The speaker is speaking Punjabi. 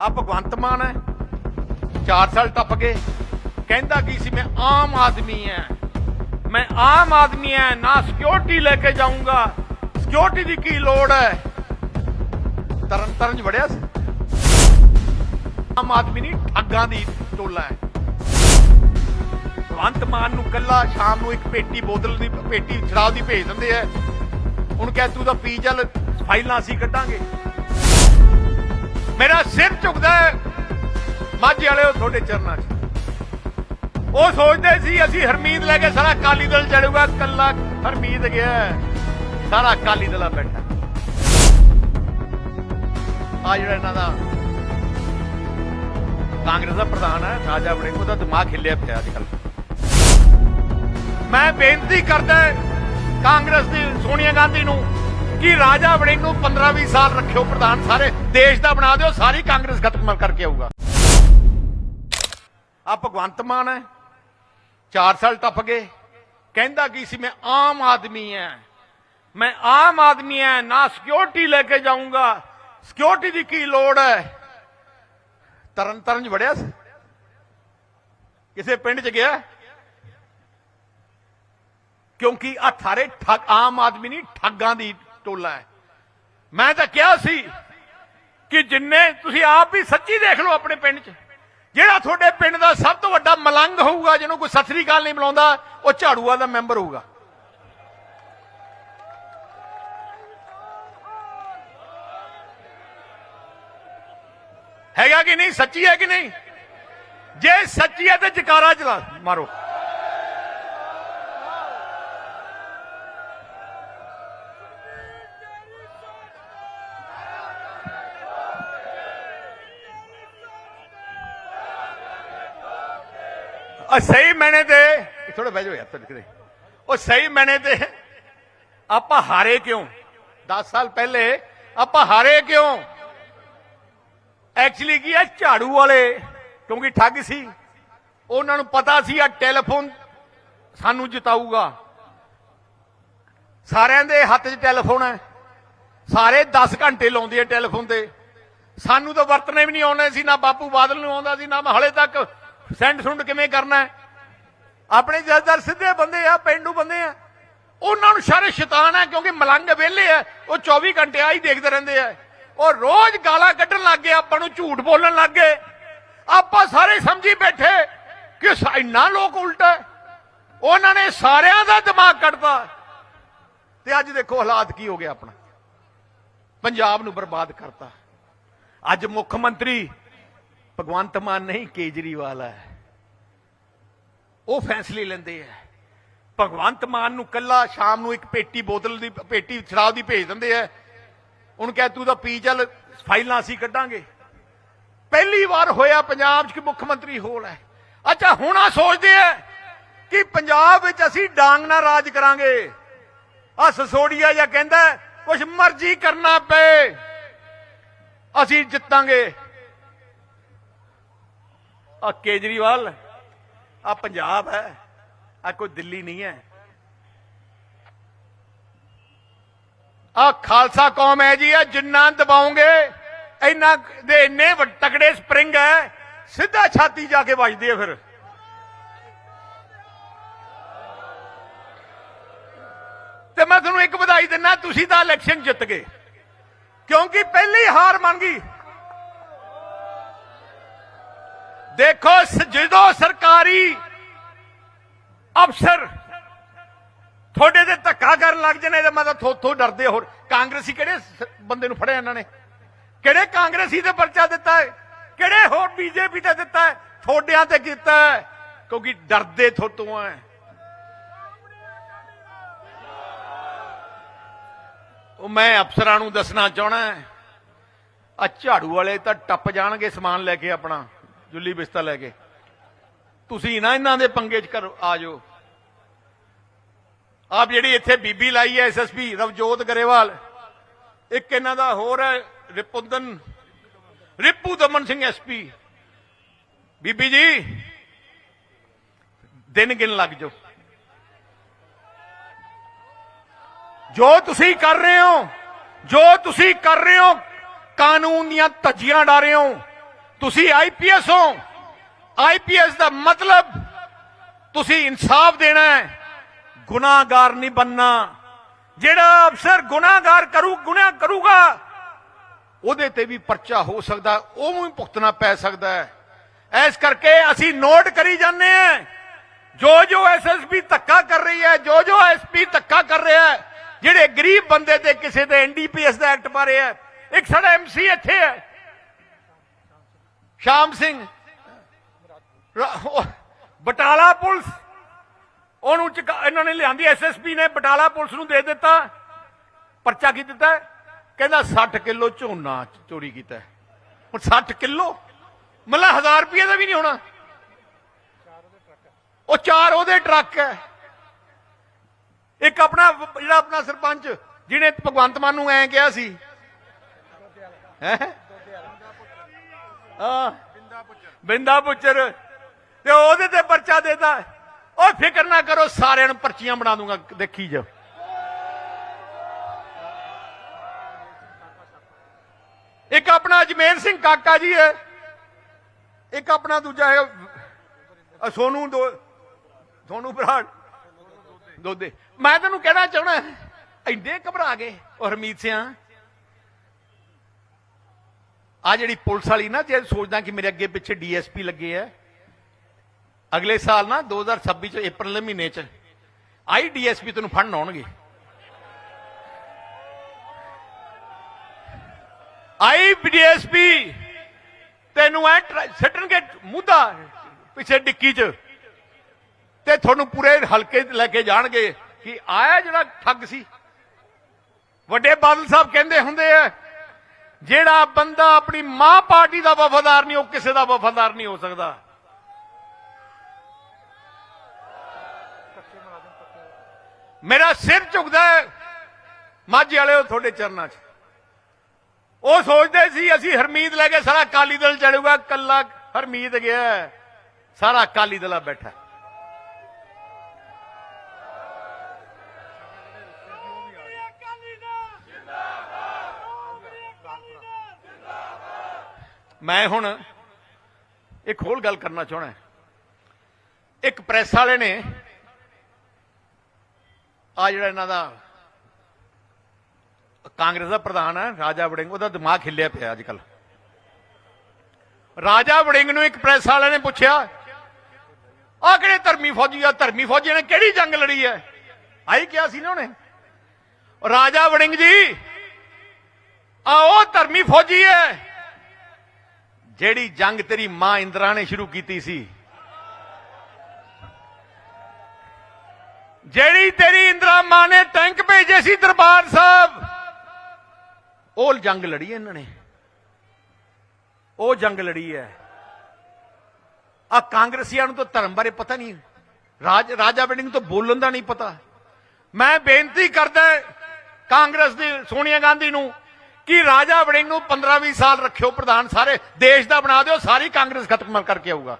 ਆ ਭਗਵੰਤ ਮਾਨ ਹੈ। 4 ਸਾਲ ਟੱਪ ਗਏ। ਕਹਿੰਦਾ ਕੀ ਸੀ, ਮੈਂ ਆਮ ਆਦਮੀ ਐ। ਮੈਂ ਆਮ ਆਦਮੀ ਐ, ਨਾ ਸਿਕਿਉਰਿਟੀ ਲੈ ਕੇ ਜਾਊਂਗਾ। ਸਿਕਿਉਰਿਟੀ ਦੀ ਕੀ ਲੋੜ ਹੈ ਤਰਨ ਤਰਨ ਚ ਵੜਿਆ ਸੀ। ਆਮ ਆਦਮੀ ਨਹੀਂ, ਠੱਗਾਂ ਦੀ ਟੋਲਾ ਹੈ ਭਗਵੰਤ ਮਾਨ ਨੂੰ ਕੱਲਾ ਸ਼ਾਮ ਨੂੰ ਇੱਕ ਪੇਟੀ ਬੋਤਲ ਦੀ, ਪੇਟੀ ਸ਼ਰਾਬ ਦੀ ਭੇਜ ਦਿੰਦੇ ਐ। ਹੁਣ ਕਹਿ, ਤੂੰ ਤਾਂ ਪੀ ਚੱਲ, ਫਾਈਲਾਂ ਅਸੀਂ ਕੱਢਾਂਗੇ। ਮੇਰਾ ਸਿਰ ਝੁਕਦਾ ਹੈ। ਮਾਝੇ ਵਾਲਿਓ, ਤੁਹਾਡੇ ਚਰਨਾਂ 'ਚ। ਉਹ ਸੋਚਦੇ ਸੀ, ਅਸੀਂ ਹਰਮੀਤ ਲੈ ਕੇ ਸਾਰਾ ਅਕਾਲੀ ਦਲ ਚੜੂਗਾ ਕੱਲਾ ਹਰਮੀਤ ਗਿਆ। ਸਾਰਾ ਅਕਾਲੀ ਦਲ ਆ ਬੈਠਾ। ਆ ਜਿਹੜਾ ਇਹਨਾਂ ਦਾ ਕਾਂਗਰਸ ਦਾ ਪ੍ਰਧਾਨ ਹੈ, ਰਾਜਾ ਵੜਿੰਗ ਉਹਦਾ ਦਿਮਾਗ ਹਿੱਲਿਆ ਪਿਆ ਅੱਜ ਕੱਲ੍ਹ ਮੈਂ ਬੇਨਤੀ ਕਰਦਾ ਕਾਂਗਰਸ ਦੀ, ਸੋਨੀਆ ਗਾਂਧੀ ਨੂੰ, ਕਿ ਰਾਜਾ ਵੜਿੰਗ ਨੂੰ 15-20 ਸਾਲ ਰੱਖਿਓ ਪ੍ਰਧਾਨ ਸਾਰੇ। ਦੇਸ਼ ਦਾ ਬਣਾ ਦਿਓ, ਸਾਰੀ ਕਾਂਗਰਸ ਖਤਮ ਕਰਕੇ ਆਊਗਾ। ਆ ਭਗਵੰਤ ਮਾਨ ਹੈ 4 ਸਾਲ ਟੱਪ ਗਏ। ਕਹਿੰਦਾ ਕੀ ਸੀ, ਮੈਂ ਆਮ ਆਦਮੀ ਐ ਮੈਂ ਆਮ ਆਦਮੀ ਐ ਨਾ ਸਿਕਿਉਰਿਟੀ ਲੈ ਕੇ ਜਾਊਂਗਾ। ਸਿਕਿਉਰਿਟੀ ਦੀ ਕੀ ਲੋੜ ਹੈ? ਤਰਨ ਤਰਨ ਚ ਵੜਿਆ ਕਿਸੇ ਪਿੰਡ ਚ ਗਿਆ? ਕਿਉਂਕਿ ਆ ਸਾਰੇ ਠੱਗ ਆਮ ਆਦਮੀ ਨਹੀਂ, ਠੱਗਾਂ ਦੀ ਟੋਲਾ ਹੈ। ਮੈਂ ਤਾਂ ਕਿਹਾ ਸੀ ਕਿ ਜਿੰਨੇ ਤੁਸੀਂ ਆਪ ਵੀ ਸੱਚੀ ਦੇਖ ਲਓ ਆਪਣੇ ਪਿੰਡ 'ਚ। ਜਿਹੜਾ ਤੁਹਾਡੇ ਪਿੰਡ ਦਾ ਸਭ ਤੋਂ ਵੱਡਾ ਮਲੰਗ ਹੋਊਗਾ, ਜਿਹਨੂੰ ਕੋਈ ਸਤਿ ਸ੍ਰੀ ਅਕਾਲ ਨਹੀਂ ਬੁਲਾਉਂਦਾ, ਉਹ ਝਾੜੂਆ ਦਾ ਮੈਂਬਰ ਹੋਊਗਾ। ਹੈਗਾ ਕਿ ਨਹੀਂ? ਸੱਚੀ ਹੈ ਕਿ ਨਹੀਂ? ਜੇ ਸੱਚੀ ਹੈ ਤੇ ਜਕਾਰਾ ਚਲਾ ਮਾਰੋ। ਉਹ ਸਹੀ ਮੈਨੇ ਤੇ। ਥੋੜਾ ਬਹਿ ਜਾਓ ਯਾਰ ਤੁਹਾਡੇ ਕਿਤੇ। ਉਹ ਸਹੀ ਮੈਨੇ ਤੇ। ਆਪਾਂ ਹਾਰੇ ਕਿਉਂ? 10 ਸਾਲ ਪਹਿਲੇ ਆਪਾਂ ਹਾਰੇ ਕਿਉਂ? ਐਕਚੁਅਲੀ ਕੀ ਹੈ ਝਾੜੂ ਵਾਲੇ? ਕਿਉਂਕਿ ਠੱਗ ਸੀ। ਉਹਨਾਂ ਨੂੰ ਪਤਾ ਸੀ ਆ ਟੈਲੀਫੋਨ ਸਾਨੂੰ ਜਿਤਾਊਗਾ। ਸਾਰਿਆਂ ਦੇ ਹੱਥ 'ਚ ਟੈਲੀਫੋਨ ਹੈ। ਸਾਰੇ 10 ਘੰਟੇ ਲਾਉਂਦੇ ਆ ਟੈਲੀਫੋਨ ਤੇ। ਸਾਨੂੰ ਤਾਂ ਵਰਤਣੇ ਵੀ ਨਹੀਂ ਆਉਂਦੇ ਸੀ ਨਾ ਬਾਪੂ ਬਾਦਲ ਨੂੰ ਆਉਂਦਾ ਸੀ ਨਾ ਹਲੇ ਤੱਕ। ਸੈਂਡ ਸੁੰਡ ਕਿਵੇਂ ਕਰਨਾ ਹੈ? ਆਪਣੇ ਜੱਜਦਾਰ ਸਿੱਧੇ ਬੰਦੇ ਆ, ਪਿੰਡੂ ਬੰਦੇ ਆ। ਉਹਨਾਂ ਨੂੰ ਸਾਰੇ ਸ਼ੈਤਾਨ ਹੈ ਕਿਉਂਕਿ ਮਲੰਗ ਵਿਹਲੇ ਆ, ਉਹ 24 ਘੰਟੇ ਆ ਹੀ ਦੇਖਦੇ ਰਹਿੰਦੇ ਆ। ਉਹ ਰੋਜ਼ ਗਾਲਾਂ ਕੱਢਣ ਲੱਗ ਗਏ, ਆਪਾਂ ਨੂੰ ਝੂਠ ਬੋਲਣ ਲੱਗ ਗਏ। ਆਪਾਂ ਸਾਰੇ ਸਮਝੀ ਬੈਠੇ ਕਿ ਇੰਨਾ ਲੋਕ ਉਲਟਾ ਉਹਨਾਂ ਨੇ ਸਾਰਿਆਂ ਦਾ ਦਿਮਾਗ ਕੱਢਤਾ। ਤੇ ਅੱਜ ਦੇਖੋ ਹਾਲਾਤ ਕੀ ਹੋ ਗਿਆ ਆਪਣਾ। ਪੰਜਾਬ ਨੂੰ ਬਰਬਾਦ ਕਰਤਾ। ਅੱਜ ਮੁੱਖ ਮੰਤਰੀ ਭਗਵੰਤ ਮਾਨ ਨਹੀਂ, ਕੇਜਰੀਵਾਲ ਹੈ। ਉਹ ਫੈਸਲੇ ਲੈਂਦੇ ਆ। ਭਗਵੰਤ ਮਾਨ ਨੂੰ ਕੱਲਾ ਸ਼ਾਮ ਨੂੰ ਇੱਕ ਪੇਟੀ ਬੋਤਲ ਦੀ, ਪੇਟੀ ਸ਼ਰਾਬ ਦੀ ਭੇਜ ਦਿੰਦੇ ਆ। ਉਹਨੂੰ ਕਹਿ, ਤੂੰ ਤਾਂ ਪੀ ਚੱਲ, ਫਾਈਲਾਂ ਅਸੀਂ ਕੱਢਾਂਗੇ। ਪਹਿਲੀ ਵਾਰ ਹੋਇਆ ਪੰਜਾਬ 'ਚ ਕਿ ਮੁੱਖ ਮੰਤਰੀ ਹੋਲ ਹੈ। ਅੱਛਾ, ਹੁਣ ਆ ਸੋਚਦੇ ਆ ਕਿ ਪੰਜਾਬ ਵਿੱਚ ਅਸੀਂ ਡਾਂਗ ਨਾਲ ਰਾਜ ਕਰਾਂਗੇ। ਆ ਸਸੋੜੀਆ ਜਾਂ ਕਹਿੰਦਾ ਕੁਝ ਮਰਜ਼ੀ ਕਰਨਾ ਪਏ, ਅਸੀਂ ਜਿੱਤਾਂਗੇ। ਆ ਕੇਜਰੀਵਾਲ, ਆ ਪੰਜਾਬ ਹੈ, ਆ ਕੋਈ ਦਿੱਲੀ ਨਹੀਂ ਹੈ। ਆ ਖਾਲਸਾ ਕੌਮ ਹੈ ਜੀ, ਆ ਜਿੰਨਾ ਦਬਾਉਂਗੇ ਇੰਨਾ ਦੇ ਇੰਨੇ ਤਕੜੇ ਸਪਰਿੰਗ ਹੈ, ਸਿੱਧਾ ਛਾਤੀ ਜਾ ਕੇ ਵੱਜਦੇ ਆ ਫਿਰ। ਤੇ ਮੈਂ ਤੁਹਾਨੂੰ ਇੱਕ ਵਧਾਈ ਦਿੰਦਾ ਤੁਸੀਂ ਤਾਂ ਇਲੈਕਸ਼ਨ ਜਿੱਤ ਗਏ। ਕਿਉਂਕਿ ਪਹਿਲੀ ਹਾਰ ਮੰਨ ਗਈ। ਦੇਖੋ ਜਦੋਂ ਸਰਕਾਰੀ ਅਫਸਰ ਤੁਹਾਡੇ ਤੇ ਧੱਕਾ ਕਰਨ ਲੱਗ ਜਨੇ ਤੇ ਮਤਲਬ ਥੋਥੋਂ ਡਰਦੇ ਹੋਰ। ਕਾਂਗਰਸੀ ਕਿਹੜੇ ਬੰਦੇ ਨੂੰ ਫੜਿਆ ਇਹਨਾਂ ਨੇ? ਕਿਹੜੇ ਕਾਂਗਰਸੀ ਤੇ ਪਰਚਾ ਦਿੱਤਾ ਹੈ? ਕਿਹੜੇ ਹੋਰ ਬੀਜੇਪੀ ਤੇ ਦਿੱਤਾ ਹੈ? ਥੋੜਿਆਂ ਤੇ ਕੀਤਾ ਹੈ? ਕਿਉਂਕਿ ਡਰਦੇ ਥੋਤੋਂ ਹੈ। ਉਹ ਮੈਂ ਅਫਸਰਾਂ ਨੂੰ ਦੱਸਣਾ ਚਾਹਣਾ ਆ ਝਾੜੂ ਵਾਲੇ ਤਾਂ ਟੱਪ ਜਾਣਗੇ ਸਮਾਨ ਲੈ ਕੇ ਆਪਣਾ। ਜੁੱਲੀ ਬਿਸਤਾ ਲੈ ਕੇ। ਤੁਸੀਂ ਨਾ ਇਹਨਾਂ ਦੇ ਪੰਗੇ 'ਚ ਕਰੋ, ਆ ਜਾਓ। ਆਪ ਜਿਹੜੀ ਇੱਥੇ ਬੀਬੀ ਲਾਈ ਹੈ ਐਸਐਸਪੀ ਰਵਜੋਤ ਗਰੇਵਾਲ, ਇੱਕ ਇਹਨਾਂ ਦਾ ਹੋਰ ਹੈ, ਰਿਪੁੰਦਨ, ਰਿਪੂ ਦਮਨ ਸਿੰਘ ਐਸਪੀ ਬੀਬੀ ਜੀ, ਦਿਨ ਗਿਣ ਲੱਗ ਜਾਓ। ਜੋ ਤੁਸੀਂ ਕਰ ਰਹੇ ਹੋ, ਜੋ ਤੁਸੀਂ ਕਰ ਰਹੇ ਹੋ, ਕਾਨੂੰਨ ਦੀਆਂ ਧੱਜੀਆਂ ਡਾ ਰਹੇ ਹੋ। ਤੁਸੀਂ ਆਈਪੀਐਸ ਹੋ। ਆਈਪੀਐਸ ਦਾ ਮਤਲਬ ਤੁਸੀਂ ਇਨਸਾਫ ਦੇਣਾ ਹੈ। ਗੁਨਾਹਗਾਰ ਨਹੀਂ ਬੰਨਾ ਜਿਹੜਾ ਅਫਸਰ ਗੁਨਾਹਗਾਰ ਕਰੂ, ਗੁਨਾਹ ਕਰੂਗਾ, ਉਹਦੇ ਤੇ ਵੀ ਪਰਚਾ ਹੋ ਸਕਦਾ ਉਹਨੂੰ ਵੀ ਭੁਗਤਣਾ ਪੈ ਸਕਦਾ ਹੈ। ਇਸ ਕਰਕੇ ਅਸੀਂ ਨੋਟ ਕਰੀ ਜਾਂਦੇ ਹਾਂ। ਜੋ ਜੋ ਐਸਐਸਪੀ ਧੱਕਾ ਕਰ ਰਹੀ ਹੈ, ਜੋ ਜੋ ਐਸਪੀ ਧੱਕਾ ਕਰ ਰਿਹਾ ਹੈ, ਜਿਹੜੇ ਗਰੀਬ ਬੰਦੇ ਤੇ ਕਿਸੇ ਤੇ ਐਨਡੀਪੀਐਸ ਦਾ ਐਕਟ ਪਾ ਰਿਹਾ ਹੈ। ਇੱਕ ਸਾਡਾ ਐਮਸੀ ਇੱਥੇ ਹੈ। ਸ਼ਾਮ ਸਿੰਘ। ਬਟਾਲਾ ਪੁਲਿਸ। ਉਹਨੂੰ ਚੁਕਾ- ਇਹਨਾਂ ਨੇ ਲਿਆਂਦੀ ਐਸਐਸਪੀ ਨੇ ਬਟਾਲਾ ਪੁਲਿਸ ਨੂੰ ਦੇ ਦਿੱਤਾ। ਪਰਚਾ ਕੀ ਦਿੱਤਾ? ਕਹਿੰਦਾ 60 ਕਿਲੋ ਝੋਨਾ ਚੋਰੀ ਕੀਤਾ। ਹੁਣ 60 ਕਿਲੋ? ਮਤਲਬ 1000 ਰੁਪਏ ਦਾ ਵੀ ਨਹੀਂ ਹੋਣਾ। ਉਹ ਚਾਰ ਉਹਦੇ ਟਰੱਕ ਹੈ। ਇੱਕ ਆਪਣਾ ਜਿਹੜਾ ਆਪਣਾ ਸਰਪੰਚ, ਜਿਹਨੇ ਭਗਵੰਤ ਮਾਨ ਨੂੰ ਐਂ ਕਿਹਾ ਸੀ। ਹੈ? ਹਾਂ ਬਿੰਦਾ ਪੁੱਚਰ ਤੇ ਉਹਦੇ ਤੇ ਪਰਚਾ ਦੇਤਾ। ਉਹ ਫਿਕਰ ਨਾ ਕਰੋ, ਸਾਰਿਆਂ ਨੂੰ ਪਰਚੀਆਂ ਬਣਾ ਦੂੰਗਾ, ਦੇਖੀ ਜਾ ਇੱਕ ਆਪਣਾ ਅਜਮੇਰ ਸਿੰਘ ਕਾਕਾ ਜੀ ਹੈ। ਇੱਕ ਆਪਣਾ ਦੂਜਾ ਹੈ ਸੋਨੂ ਦੋ, ਸੋਨੂ ਬਰਾੜ ਦੋਦੇ। ਮੈਂ ਤੈਨੂੰ ਕਹਿਣਾ ਚਾਹਣਾ, ਇੰਨੇ ਘਬਰਾ ਗਏ, ਉਹ ਹਰਮੀਤ ਸਿਆ। ਆ ਜਿਹੜੀ ਪੁਲਿਸ ਵਾਲੀ ਨਾ, ਜੇ ਸੋਚਦਾ ਕਿ ਮੇਰੇ ਅੱਗੇ ਪਿੱਛੇ ਡੀਐਸਪੀ ਲੱਗੇ ਆ, ਅਗਲੇ ਸਾਲ ਨਾ 2026 ਚ April ਮਹੀਨੇ ਚ, ਆਈ ਡੀਐਸਪੀ ਤੈਨੂੰ ਫੜਨ ਆਉਣਗੇ। ਆਈ ਡੀਐਸਪੀ, ਤੈਨੂੰ ਐ ਟਰ- ਸਿੱਟਣਗੇ ਮੁੱਦਾ ਪਿੱਛੇ ਡਿੱਕੀ ਚ, ਤੇ ਤੁਹਾਨੂੰ ਪੂਰੇ ਹਲਕੇ ਲੈ ਕੇ ਜਾਣਗੇ ਕਿ ਆਇਆ ਜਿਹੜਾ ਠੱਗ ਸੀ। ਵੱਡੇ ਬਾਦਲ ਸਾਹਿਬ ਕਹਿੰਦੇ ਹੁੰਦੇ ਆ ਜਿਹੜਾ ਬੰਦਾ ਆਪਣੀ ਮਾਂ ਪਾਰਟੀ ਦਾ ਵਫਾਦਾਰ ਨਹੀਂ, ਉਹ ਕਿਸੇ ਦਾ ਵਫਾਦਾਰ ਨਹੀਂ ਹੋ ਸਕਦਾ। ਮੇਰਾ ਸਿਰ ਝੁਕਦਾ ਹੈ, ਮਾਝੇ ਵਾਲਿਓ, ਤੁਹਾਡੇ ਚਰਨਾਂ 'ਚ। ਉਹ ਸੋਚਦੇ ਸੀ, ਅਸੀਂ ਹਰਮੀਤ ਲੈ ਕੇ ਸਾਰਾ ਅਕਾਲੀ ਦਲ ਚੜੂਗਾ ਕੱਲਾ ਹਰਮੀਤ ਗਿਆ, ਸਾਰਾ ਅਕਾਲੀ ਦਲ ਬੈਠਾ। ਮੈਂ ਹੁਣ ਇੱਕ ਹੋਰ ਗੱਲ ਕਰਨਾ ਚਾਹਣਾ ਇੱਕ ਪ੍ਰੈਸ ਵਾਲੇ ਨੇ ਆ ਜਿਹੜਾ ਇਹਨਾਂ ਦਾ ਕਾਂਗਰਸ ਦਾ ਪ੍ਰਧਾਨ ਹੈ, ਰਾਜਾ ਵੜਿੰਗ, ਉਹਦਾ ਦਿਮਾਗ ਹਿੱਲਿਆ ਪਿਆ ਅੱਜ ਕੱਲ ਰਾਜਾ ਵੜਿੰਗ ਨੂੰ ਇੱਕ ਪ੍ਰੈਸ ਵਾਲੇ ਨੇ ਪੁੱਛਿਆ, ਆ ਕਿਹੜੇ ਧਰਮੀ ਫੌਜੀ ਆ? ਧਰਮੀ ਫੌਜੀ ਨੇ ਕਿਹੜੀ ਜੰਗ ਲੜੀ ਹੈ? ਆਈ ਕਿਹਾ ਸੀ ਨਾ ਉਹਨੇ। ਰਾਜਾ ਵੜਿੰਗ ਜੀ ਆ ਉਹ ਧਰਮੀ ਫੌਜੀ ਹੈ ਜਿਹੜੀ ਜੰਗ ਤੇਰੀ ਮਾਂ ਇੰਦਰਾ ਨੇ ਸ਼ੁਰੂ ਕੀਤੀ ਸੀ। ਜਿਹੜੀ ਤੇਰੀ ਇੰਦਰਾ ਮਾਂ ਨੇ ਟੈਂਕ ਭੇਜੇ ਸੀ ਦਰਬਾਰ ਸਾਹਿਬ, ਉਹ ਜੰਗ ਲੜੀ ਇਹਨਾਂ ਨੇ। ਉਹ ਜੰਗ ਲੜੀ ਹੈ। ਆ ਕਾਂਗਰਸੀਆਂ ਨੂੰ ਤਾਂ ਧਰਮ ਬਾਰੇ ਪਤਾ ਨਹੀਂ ਰਾਜ, ਰਾਜਾ ਵੜਿੰਗ ਤੋਂ ਬੋਲਣ ਦਾ ਨਹੀਂ ਪਤਾ। ਮੈਂ ਬੇਨਤੀ ਕਰਦਾ ਕਾਂਗਰਸ ਦੀ, ਸੋਨੀਆ ਗਾਂਧੀ ਨੂੰ ਕਿ ਰਾਜਾ ਵੜਿੰਗ ਨੂੰ 15-20 ਸਾਲ ਰੱਖਿਓ, ਪ੍ਰਧਾਨ ਸਾਰੇ, ਦੇਸ਼ ਦਾ ਬਣਾ ਦਿਓ, ਸਾਰੀ ਕਾਂਗਰਸ ਖਤਮ ਕਰਕੇ ਆਊਗਾ।